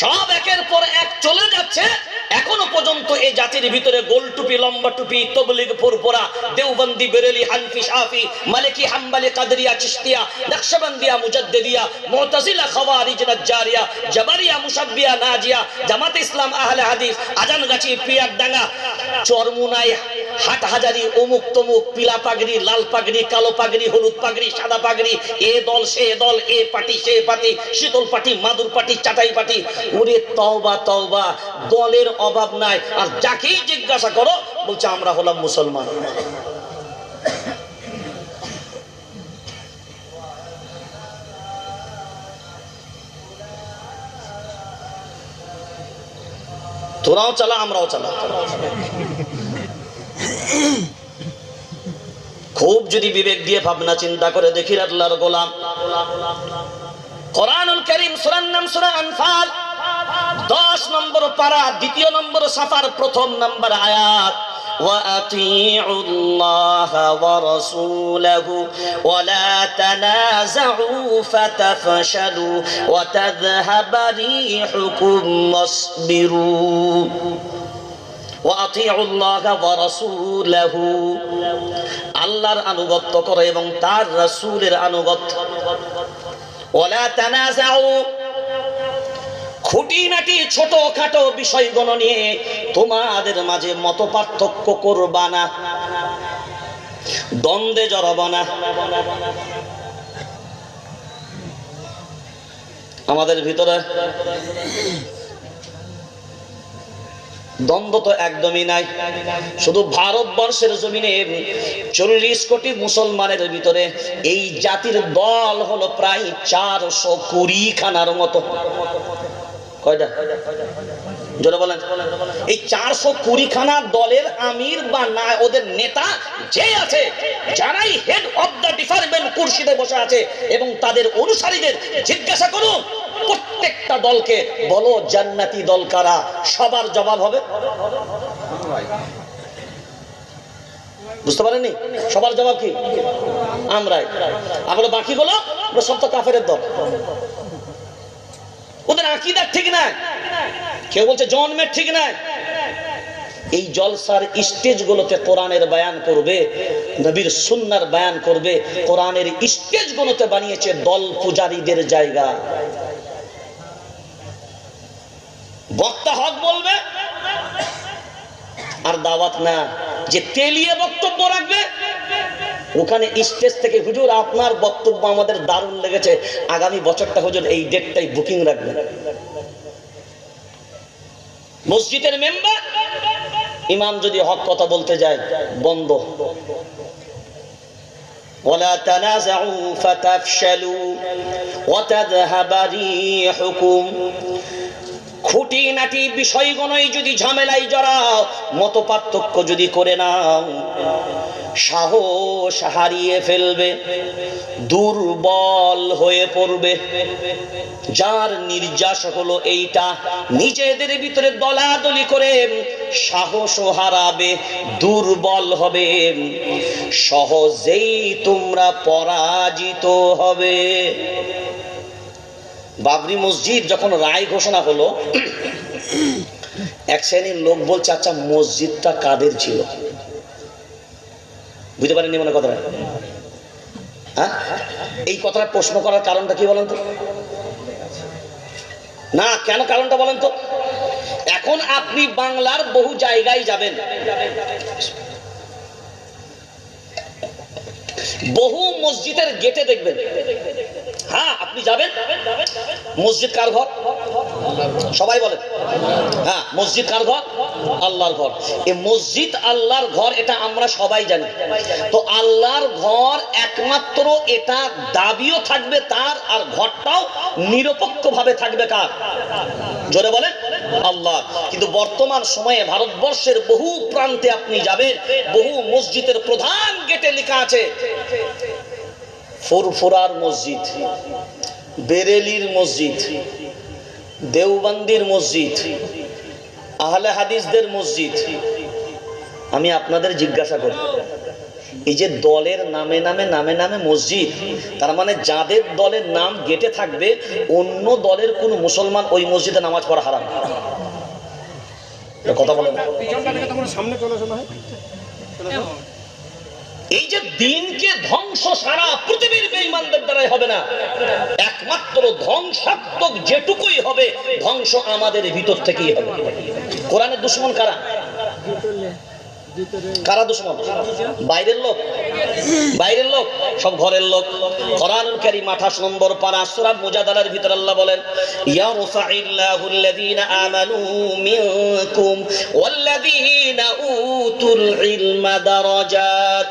সব একের পর এক চলে যাচ্ছে। এখনও পর্যন্ত এই জাতির ভিতরে গোল টুপি লম্বা টুপি তবলিগ, ফুরফুরা, দেওবন্দি, বেরেলি, হানফি, শাফি, মালিকি, হাম্বালি, কাদরিয়া চিস্তিয়া নকশবন্দিয়া, মুজাদ্দিদিয়া, মুতাজিলা, খাওয়ারিজ, নাজ্জারিয়া, জাবারিয়া, মুসাব্বিয়া, নাজিয়া, জামাত ইসলাম, আহলে হাদিস, আজানগাছি, পিয়ারডাঙ্গা চরমুনাই হাট হাজারি, অমুক তমুক, পিলা পাগড়ি, লাল পাগড়ি, কালো পাগড়ি, হলুদ পাগড়ি, সাদা পাগড়ি, এ দল, সে দল, এ পাটি সে পাটি শীতল পাটি মাদুর পাটি চাটাই পাটি ওরে তওবা তওবা, দলের অভাব নাই। আর যাকেই জিজ্ঞাসা করো, বলছে, আমরা হলাম মুসলমান। তোরাও চালা, আমরাও চালা। খুব যদি বিবেক দিয়ে ভাবনা চিন্তা করে দেখি আল্লাহর গোলাম। কোরআনুল করিম সূরার নাম সুরা আনফাল। 10 নম্বর পারা, দ্বিতীয় নম্বর সাফার, প্রথম নম্বর আয়াত। وأطيعوا الله ورسوله ولا تنازعوا فتفشلوا وتذهب ريحكم واصبروا আল্লাহর আনুগত্য করো এবং তার রাসূলের আনুগত্য ওলা তানাজাউ খুঁটিনাটি ছোটখাটো বিষয়গুলো নিয়ে তোমাদের মাঝে মত পার্থক্য করবা না। দ্বন্দ্বে জড়াবা না। আমাদের ভিতরে দ্বন্দ্ব তো একদমই নাই। শুধু ভারতবর্ষের জমিনে চল্লিশ কোটি মুসলমানের ভিতরে এই জাতির দল হলো প্রায় চারশো কুড়ি খানার মতো। এই চারশো কুড়ি খানা দলের আমির বা ওদের নেতা যে আছে, যারাই হেড অফ দ্য বসে আছে এবং তাদের অনুসারীদের জিজ্ঞাসা করুন, প্রত্যেকটা দলকে বলো জান্নাতি দল কারা? সবার জবাব হবে। বুঝতে পারেননি? সবার জবাব কি? আমরাই। আমরা বাকিগুলো? সব তো কাফের দল। ওদের আকিদার ঠিক নাই। কেউ বলছে জন্মের ঠিক নাই। এই জলসার স্টেজগুলোতে কোরআনের বয়ান করবে, নবীর সুন্নার বয়ান করবে, কোরআনের স্টেজগুলোতে বানিয়েছে দল পূজারীদের জায়গা। বক্তা হক বলবে, আর দাওয়াত না, যে তেলিয়ে বক্তব্য রাখবে ওখানে স্টেজ থেকে হুজুর আপনার বক্তব্য আমাদের দারুণ লেগেছে আগামী বছরটা হুজুর এই ডেটটাই বুকিং রাখবে মসজিদের মেম্বার ইমাম যদি হক কথা বলতে যায় বন্ধ ولا تنازعوا فتفشلوا وتذهب ريحكم খুঁটিনাটি বিষয়গুলোই যদি ঝামেলাই জড়াও মত পার্থক্য যদি করে নাও, সাহস হারিয়ে ফেলবে, দুর্বল হয়ে পড়বে। যার নির্যাস হলো এইটা, নিজেদের ভিতরে দলাদলি করে সাহস হারাবে, দুর্বল হবে। সহজেই তোমরা পরাজিত হবে। বাবরি মসজিদ যখন রায় ঘোষণা হলো, এক শ্রেণির লোক বলছে আচ্ছা মসজিদটা কাদের ছিল? বুঝতে পারেননি মনে কথাটা? হ্যাঁ? এই কথাটা প্রশ্ন করার কারণটা কি বলেন তো? না, কেন কারণটা বলেন তো? এখন আপনি বাংলার বহু জায়গায় যাবেন। বহু মসজিদের গেটে দেখবেন। হ্যাঁ আপনি যাবেন? মসজিদ কার ঘর? সবাই বলেন। হ্যাঁ মসজিদ কার ঘর? আল্লাহর ঘর। এই মসজিদ আল্লাহর ঘর, এটা আমরা সবাই জানি। তো আল্লাহর ঘর একমাত্র এটা দাবিও থাকবে তার, আর ঘরটাও নিরপেক্ষ ভাবে থাকবে কার? জোরে বলেন, আল্লাহ। কিন্তু বর্তমান সময়ে ভারতবর্ষের বহু প্রান্তে আপনি যাবেন, বহু মসজিদের প্রধান গেটে লেখা আছে, ফুরফুরার মসজিদ, বেরেলির মসজিদ দেওবন্দির মসজিদ, আহলে হাদিসদের মসজিদ। আমি আপনাদের জিজ্ঞাসা করি, এই যে দলের নামে নামে নামে নামে মসজিদ, তার মানে যাদের দলের নাম গেটে থাকবে, অন্য দলের কোন মুসলমান ওই মসজিদে নামাজ পড়া হারাম। কথা বলেন। সামনে চলে এই যে দিনকে ধ্বংস সারা পৃথিবীর বেঈমানদের দ্বারাই হবে না। একমাত্র ধ্বংসাত্মক যেটুকুই হবে, ধ্বংস আমাদের ভিতর থেকেই হবে। কোরআনের দুশ্মন কারা? কারা দুশ্মন? বাইরের লোক? বাইরের লোক? সব ঘরের লোক। কোরআনুল কারীম 28 নম্বর পারা সূরা মুজাদালার ভিতর আল্লাহ বলেন, ইয়া রাফাইল্লাহুল্লাযীনা আমানু মিনকুম ওয়াল্লাযীনা উতুল ইলমা দারাজাত।